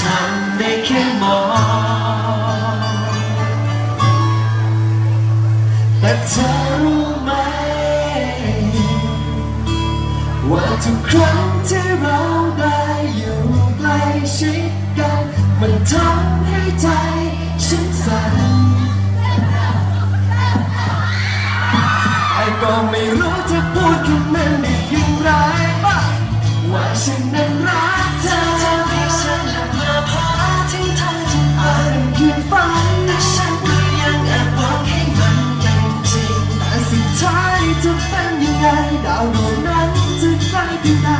ทำได้แค่มองแต่เธอรู้ไหม ว่าทุกครั้งที่เราได้อยู่ใกล้ชิดกัน มันทำให้ใจฉันสั่นแต่ก็ไม่รู้จะพูดกับมันได้อย่างไรบ้างว่าฉันนั้นรัก จะเป็นยังไงดาวดวงนั้นจะใกลเพียงใด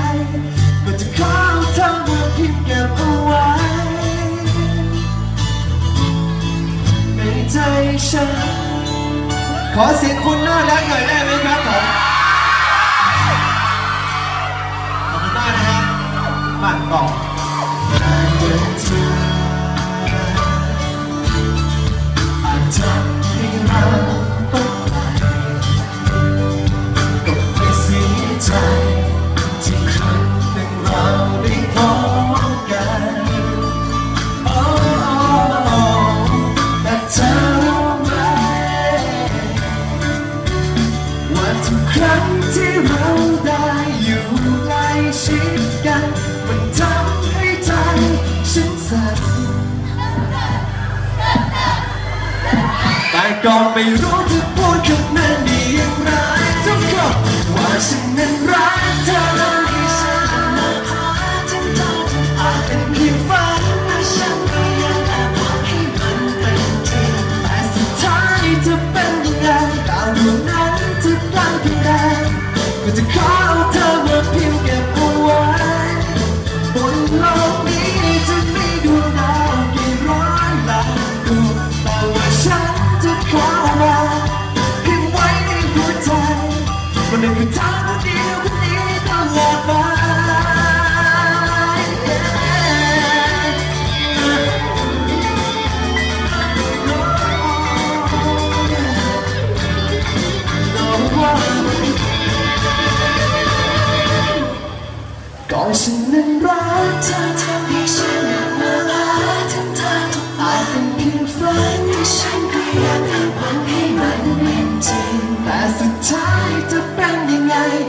ก็จะขอเอาเธอมาพิมพ์เก็บเอาไว้ ในใจฉัน ขอเสียงคนน่ารักหน่อยได้ไหมครับผม ขอบคุณมากนะครับมาต่อได้เดินทางอาจทำให้เรา มว่าทุกครั้งที่เราได้อยู่ใกล้ชิดกัน มันทำให้ใจฉันสั่นแต่ก็ไม่รู้จะพูดกับมันด้อย่างไรทุกคนว่าฉันนั้น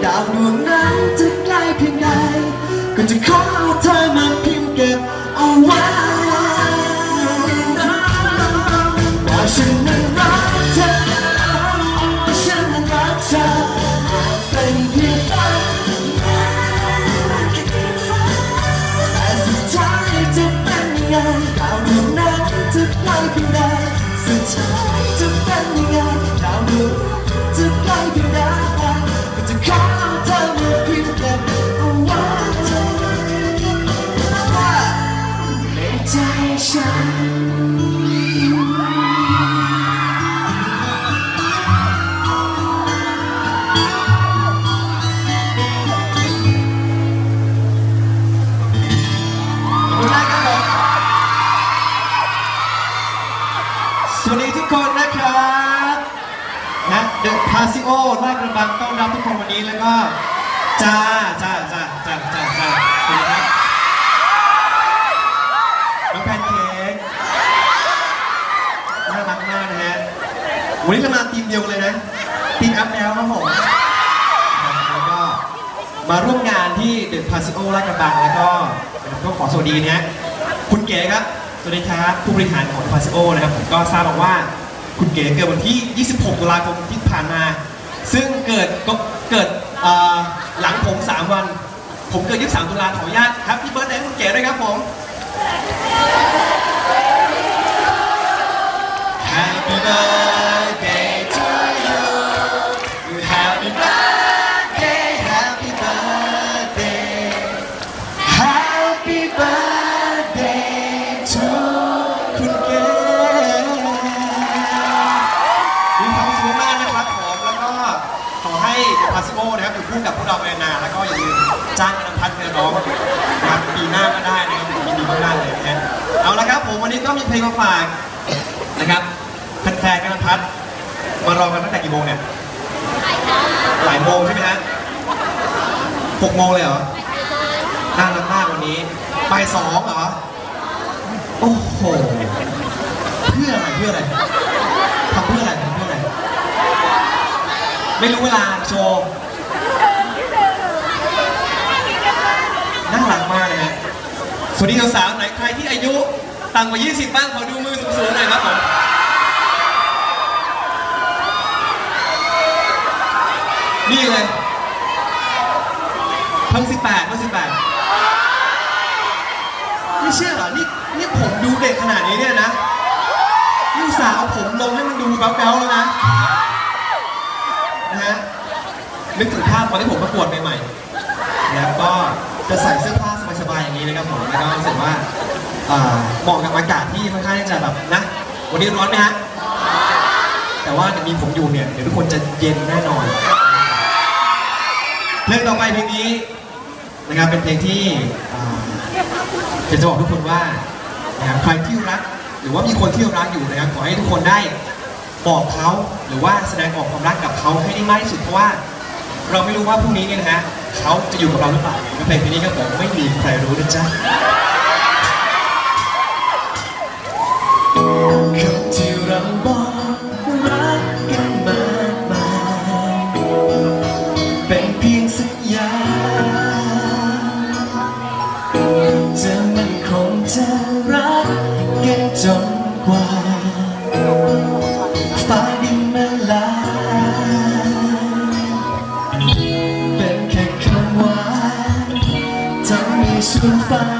ยังไนี้แล้วก็จ้าจ้าจ้าจ้าจ้าจ้าสวัสดีครับน้องแพนเค้กน่ารักมากนะฮะวันนี้เรามาทีมเดียวกันเลยนะทีมอัพแล้วครับผมแล้วก็มาร่วมงานที่เดอะพาซิโอลาดกระบังแล้วก็ก็ขอสวัสดีนะฮะคุณเก๋ครับสวัสดีครับผู้บริหารของพาซิโอนะครับผมก็ทราบมาว่าคุณเก๋เกิดวันที่ 26 ตุลาคมที่ผ่านมา ซึ่งเกิดก็ เกิดหลังผม 3 วัน ผมเกิด 23 ตุลาขออนุญาตครับพี่เบิร์ดแดนคุณเก๋ด้วยครับผม Happy birthday จ้างกันพัฒน์เธอร้องนะครับปีหน้าก็ได้นะครับผมยินดีมากๆเลยนะฮะเอาละครับผมวันนี้ก็มีเพลงมาฝากนะครับแฟนๆกันพัฒน์มารอกันตั้งแต่กี่โมงเนี่ยหลายโมงใช่ไหมฮะหกโมงเลยเหรอน่ารักมากวันนี้บ่ายสองเหรอโอ้โหเพื่ออะไรเพื่ออะไรทำเพื่ออะไรทำเพื่ออะไร ไม่รู้เวลาโชว์น่ารักมากเลยฮะส วัสดีสาวๆไหนใครที่อายุต่ำกว่า 20 บ้างขอดูมือสูงๆหน่อยครับผมนี่เลยเพิ่ง18เพิ่ง18ไม่เชื่อเหรอนี่นี่ผมดูเด็กขนาดนี้เนี่ยนะนี่อุตส่าห์เอาผมลงให้มันดูแบ๊วๆแล้วนะนะฮะนึกถึงภาพตอนที่ผมประกวดใหม่ๆแล้วก็จะใส่เสื้อผ้า สบายๆอย่างนี้นะครับผมแล้วก็รู้สึกว่าอ่าเหมาะกับอากาศที่ค่อนข้างที่จะแบบนะ วันนี้ร้อนไหมฮะ แต่ว่ามีผมอยู่เนี่ยเดี๋ยวทุกคนจะเย็นแน่นอน เพลงต่อไปเพลงนี้นะครับเป็นเพลงที่อ่าอยากจะบอกทุกคนว่านะครับใครที่รัก หรือว่ามีคนที่รักอยู่นะครับขอให้ทุกคนได้บอกเขาหรือว่าแสดงออกความรักกับเขาให้ได้มากที่สุดเพราะว่า เราไม่รู้ว่าพรุ่งนี้เนี่ยนะฮะ เขาจะอยู่กับเราหรือเปล่าและเพลงนี้ก็บอกไม่มีใครรู้นะจ๊ะคำที่เราบอกรักกันมากมายเป็นเพียงสัญญาจะมันคงจะรักำใ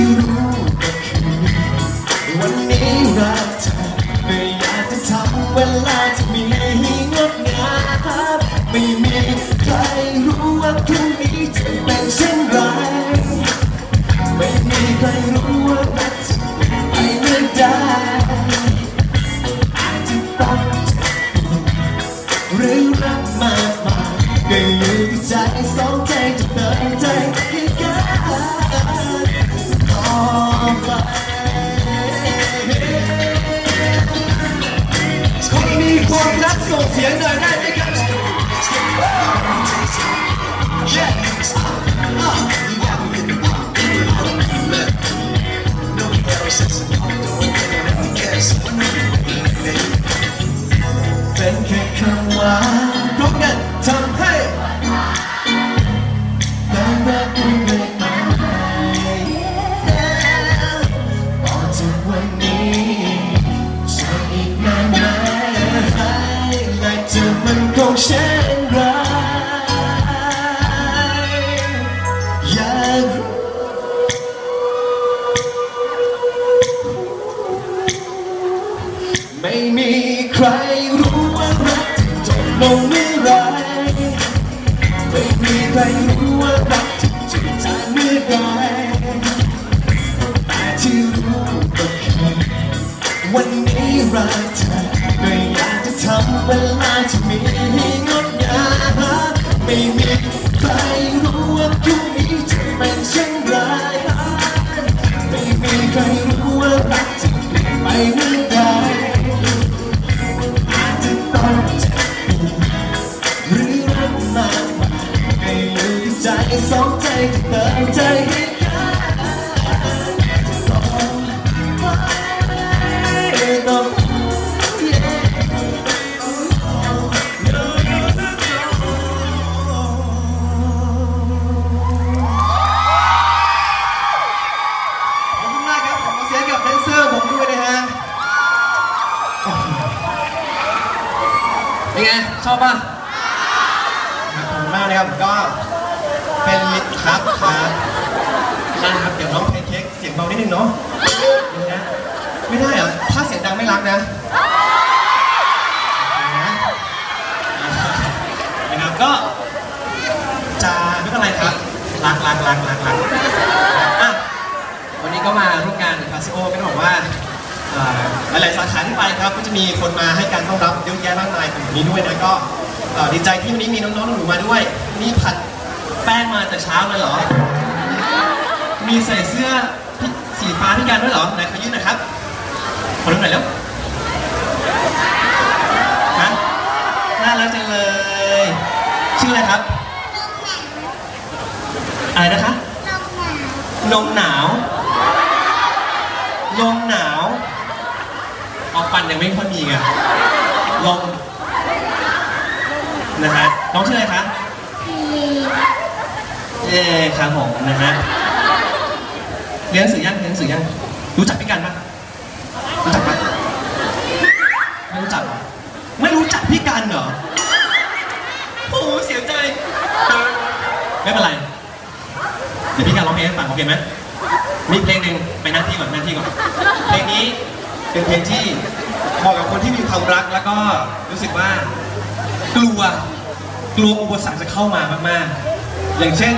แป่ะขอบคุณมากนะครับก็เป็นลิทครับครับนะครับเดี๋ยวน้องแพนเค้กเสียงเบานิดนึงเนาะนี่นะไม่ได้เหรอถ้าเสียงดังไม่รักนะนะครับก็จะไม่เป็นไรครับรักรักรักรักรักอะวันนี้ก็มาร่วมงานกับคาซิโอก็ต้องบอกว่า หลายๆสาขาที่ไปครับก็จะมีคนมาให้การต้อนรับเยอะแยะมากมายของวันนี้ด้วยนะก็เอ่อดีใจที่วันนี้มีน้องๆหนูๆมาด้วยมีผัดแป้งมาแต่เช้าเลยเหรอ มีใส่เสื้อสีฟ้าพี่กันด้วยเหรอไหนขอยืนหน่อยครับขอดูหน่อยเร็วฮะน่ารักจังเลย ชื่ออะไรครับ อะไรนะคะลมหนาว ลมหนาว ออกฟันยังไม่ค่อยมีไงลมนะฮะน้องชื่ออะไรคะเย้ครับผมนะฮะเรียนหนังสือยังเรียนหนังสือยังรู้จักพี่กันปะรู้จักปะไม่รู้จักเหรอไม่รู้จักพี่กันเหรอโอ้โหเสียใจไม่เป็นไรเดี๋ยวพี่การร้องเพลงให้ฟังโอเคไหมมีเพลงหนึ่งไปนั่งที่ก่อนนั่งที่ก่อนเพลงนี้ เป็นเพลงที่เหมาะกับคนที่มีความรักแล้วก็รู้สึกว่ากลัวกลัวอุปสรรคจะเข้ามามากๆ อย่างเช่น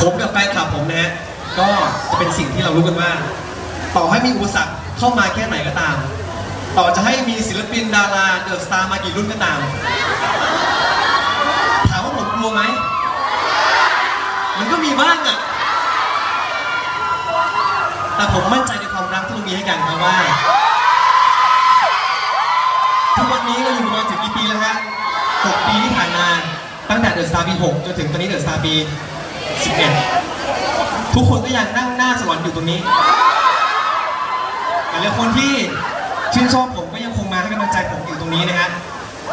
ผมกับแฟนคลับผมนะฮะก็จะเป็นสิ่งที่เรารู้กันว่า ต่อให้มีอุปสรรคเข้ามาแค่ไหนก็ตาม ต่อจะให้มีศิลปินดาราเดอะสตาร์มากี่รุ่นก็ตาม ถามว่าผมกลัวไหม มันก็มีบ้างอะแต่ผมมั่นใจใน ที่เรามีให้กันครับว่า ทุกวันนี้เราอยู่มาถึงกี่ปีแล้วฮะ6ปีที่ผ่านมาตั้งแต่เดอะสตาร์ปี6จนถึงตอนนี้เดอะสตาร์ปี11ทุกคนก็ยังนั่งหน้าสวรรค์อยู่ตรงนี้แต่ละคนที่ชื่นชอบผมก็ยังคงมาให้กำลังใจผมอยู่ตรงนี้นะฮะ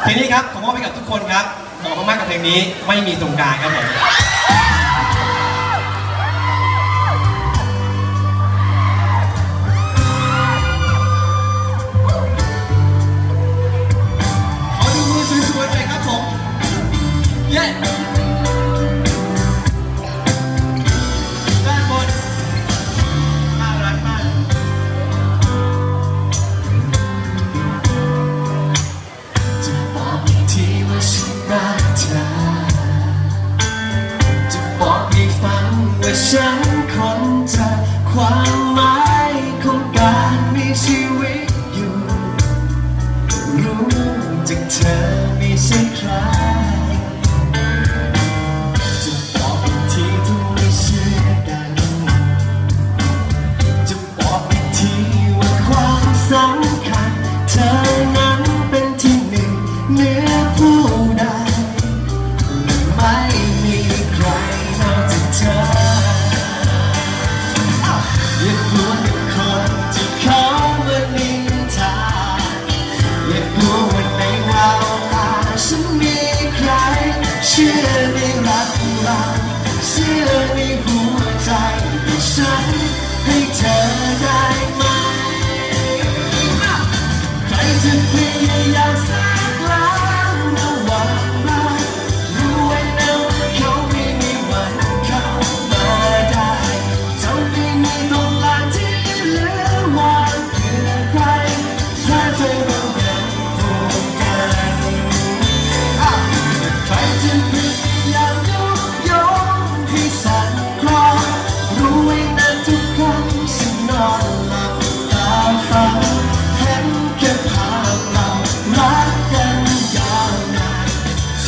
เพลงนี้ครับผมมอบไปกับทุกคนครับเหมาะมากๆกับเพลงนี้ไม่มีตรงกลางครับผม ฉันให้เธอได้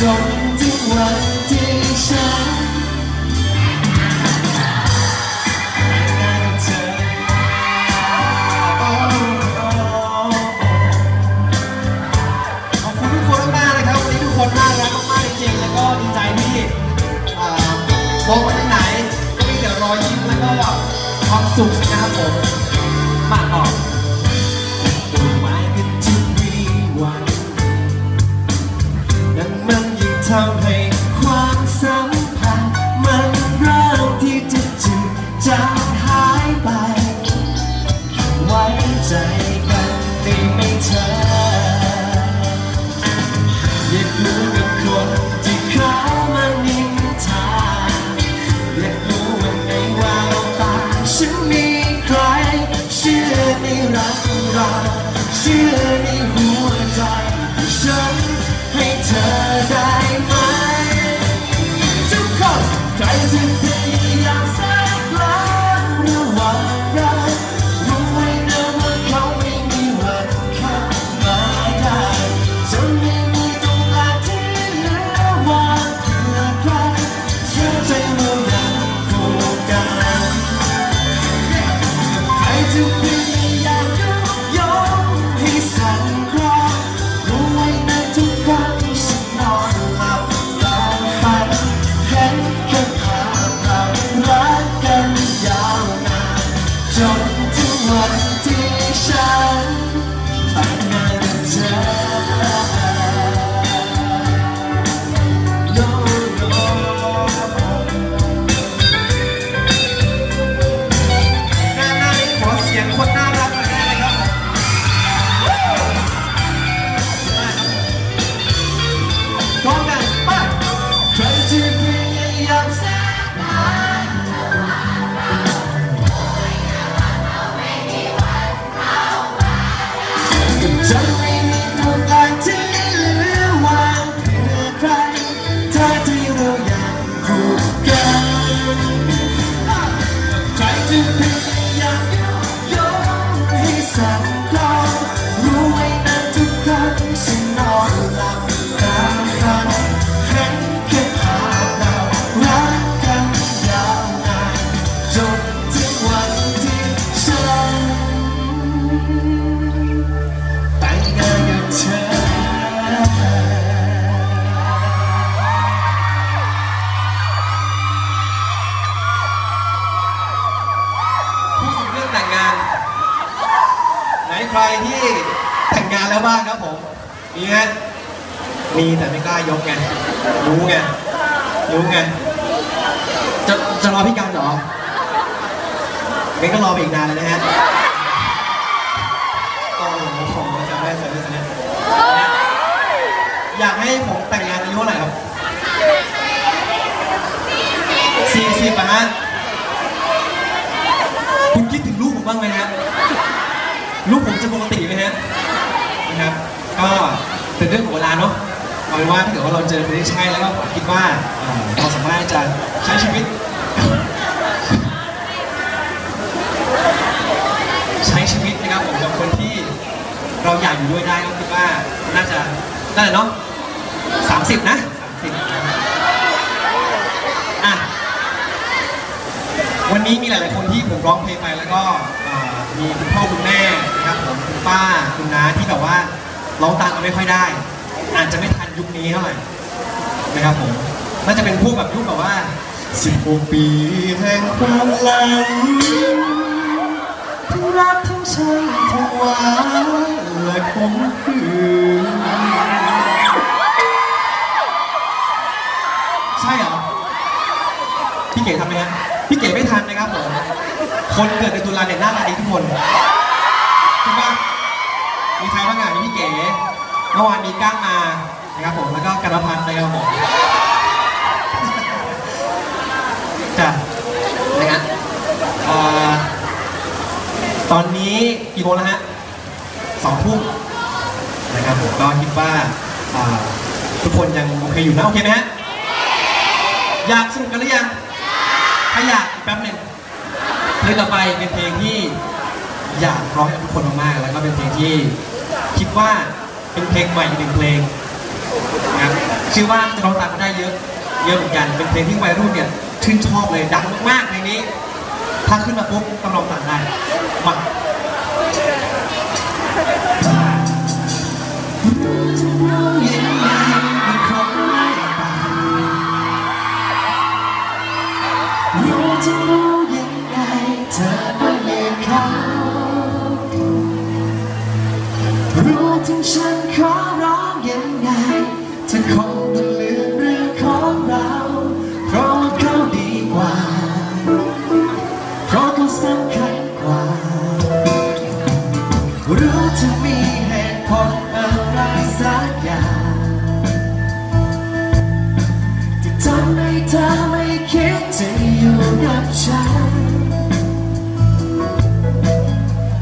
จนถึงวันที่ฉันำให้ความสัมพันธ์มันเริ่มที่จะจืดจางหายไป ไว้ใจกันได้ไหมเธอ อยากรู้กับคนที่เขามานินทาอยากรู้ว่าในแววตาฉันมีใคร เชื่อในรักเราเชื่อ จนถึงวันที่ฉันแต่งงานกับเธอายกไง รู้ไง รู้ไง จะจะรอพี่กันเหรองั้นก็รอไปอีกนานเลยนะฮะโอ้โหจำได้จำได้จำได้อยากให้ผมแต่งงานอายุเท่าไหร่ครับสี่สิบอะฮะคุณคิดถึงลูกผมบ้างไหมฮะลูกผมจะปกติไหมฮะนะครับ ก็เป็นเรื่องของเวลาเนาะ เอาเป็นว่าถ้าเกิดว่าเราเจอคนที่ใช่แล้วก็คิดว่าเอ่อเราสามารถจะใช้ชีวิต ใช้ชีวิตนะครับผมกับคนที่เราอยากอยู่ด้วยได้ก็คิดว่าน่าจะน่าจะเนาะสามสิบนะสามสิบอะ วันนี้มีหลาย ๆ คนที่ผมร้องเพลงไปแล้วก็เอ่อมีคุณพ่อคุณแม่นะครับผมคุณป้าคุณน้าที่แบบว่าร้องตามกันไม่ค่อยได้ อาจจะไม่ทัน ยุคนี้เท่าไหร่นะครับผมน่าจะเป็นพวกแบบยุคแบบว่า16ปีแห่งความหลังทั้งรักทั้งชังทั้งหวานและคมคืนใช่เหรอพี่เก๋ทำไหมฮะพี่เก๋ไม่ทันนะครับผมคนเกิดในตุลาเนี่ยหน้าตาดีทุกคนถูกปะมีใครบ้างอะมีพี่เก๋เมื่อวานมีก้างมา นะครับผมแล้วก็กระพันนะครับผมจ้ะนะครับตอนนี้กี่โมงแล้วฮะสองทุ่มนะครับผมก็คิดว่าทุกคนยังโอเคอยู่นะโอเคไหมฮะอยากสนุกกันหรือยังถ้าอยากอีกแป๊บหนึ่งเพลงต่อไปเป็นเพลงที่อยากร้องให้ทุกคนมากๆแล้วก็เป็นเพลงที่คิดว่าเป็นเพลงใหม่หนึ่งเพลง นะชื่อว่าจะร้องตามก็ได้เยอะ เยอะเหมือนกัน เป็นเพลงที่วัยรุ่นเนี่ยชื่นชอบเลย ดังมากๆในนี้ ถ้าขึ้นมาปุ๊บต้องร้องตามได้มารู้ถึงฉันขอ ธอไม่คิดจะอยู่กับฉัน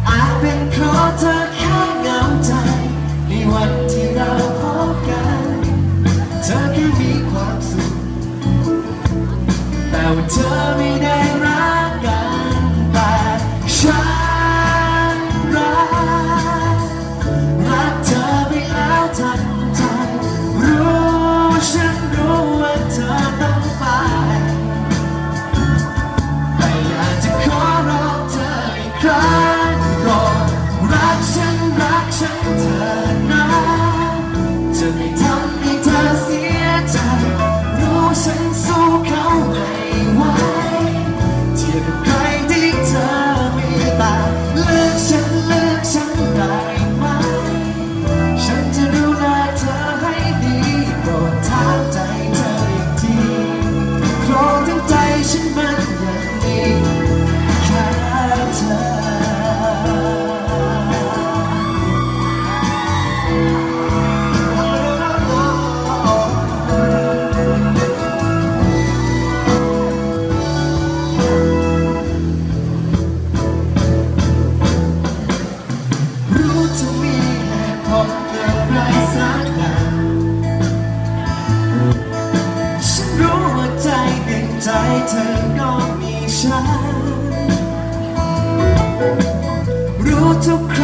อาจเป็นเพราะเธอแค่เหงาใจ ในวันที่เราพบกัน เธอแค่มีความสุข แต่ว่าเธอไม่ได้ 亲手交还 to.